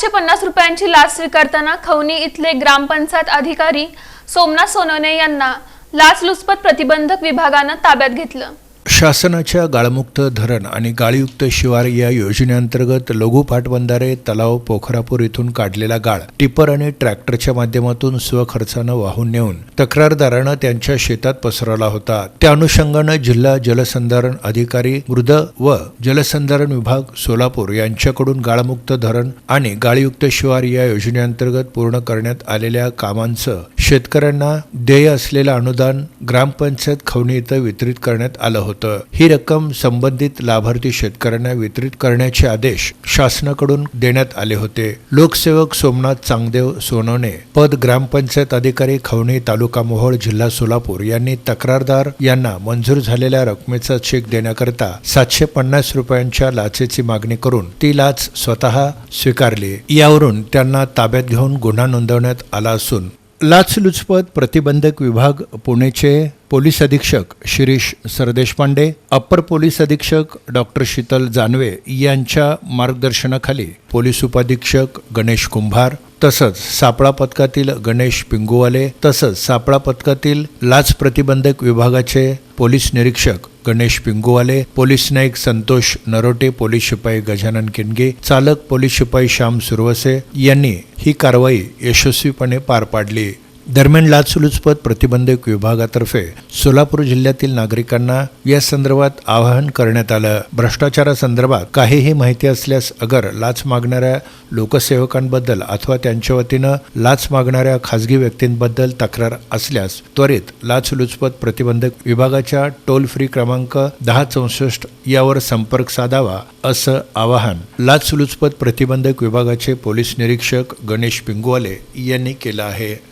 सातशे पन्नास रुपयांची लाच स्वीकारताना खवनी इथले ग्रामपंचायत अधिकारी सोमनाथ सोनवणे यांना लाचलुचपत प्रतिबंधक विभागानं ताब्यात घेतलं. शासनाच्या गाळमुक्त धरण आणि गाळयुक्त शिवार या योजनेअंतर्गत लघु पाटबंधारे तलाव पोखरापूर इथून काढलेला गाळ टिपर आणि ट्रॅक्टरच्या माध्यमातून स्वखर्चानं वाहून नेऊन तक्रारदारानं त्यांच्या शेतात पसरवला होता. त्या अनुषंगानं जिल्हा जलसंधारण अधिकारी मृद व जलसंधारण विभाग सोलापूर यांच्याकडून गाळमुक्त धरण आणि गाळयुक्त शिवार या योजनेअंतर्गत पूर्ण करण्यात आलेल्या कामांचं शेतकऱ्यांना देय असलेलं अनुदान ग्रामपंचायत खवणी इथं वितरित करण्यात आलं होतं. ही रक्कम संबंधित लाभार्थी शेतकऱ्यांना वितरित करण्याचे आदेश शासनाकडून देण्यात आले होते. लोकसेवक सोमनाथ चांगदेव सोनवणे पद ग्रामपंचायत अधिकारी खवणी तालुका मोहोळ जिल्हा सोलापूर यांनी तक्रारदार यांना मंजूर झालेल्या रकमेचा चेक देण्याकरता सातशे पन्नास रुपयांच्या लाचेची मागणी करून ती लाच स्वतः स्वीकारली. यावरून त्यांना ताब्यात घेऊन गुन्हा नोंदवण्यात आला असून लाचलुचपत प्रतिबंधक विभाग पुणेचे पोलीस अधीक्षक शिरीष सरदेशपांडे अप्पर पोलीस अधीक्षक डॉक्टर शीतल जानवे यांच्या मार्गदर्शनाखाली पोलीस उपाधीक्षक गणेश कुंभार तसंच सापळा पथकातील गणेश पिंगुवाले तसंच सापळा पथकातील लाच प्रतिबंधक विभागाचे पोलीस निरीक्षक गणेश पिंगुवाले पोलीस नाईक संतोष नरोटे पोलीस शिपाई गजानन किनगे चालक पोलीस शिपाई श्याम सुरवसे यांनी ही कारवाई यशस्वीपणे पार पाडली. दरम्यान लाचलुचपत प्रतिबंधक विभागातर्फे सोलापूर जिल्ह्यातील नागरिकांना या संदर्भात आवाहन करण्यात आलं. भ्रष्टाचारासंदर्भात काहीही माहिती असल्यास अगर लाच मागणाऱ्या लोकसेवकांबद्दल अथवा त्यांच्या वतीनं लाच मागणाऱ्या खासगी व्यक्तींबद्दल तक्रार असल्यास त्वरित लाचलुचपत प्रतिबंधक विभागाच्या टोल फ्री क्रमांक दहा चौसष्ट यावर संपर्क साधावा असं आवाहन लाचलुचपत प्रतिबंधक विभागाचे पोलीस निरीक्षक गणेश पिंगुवाले यांनी केलं आहे.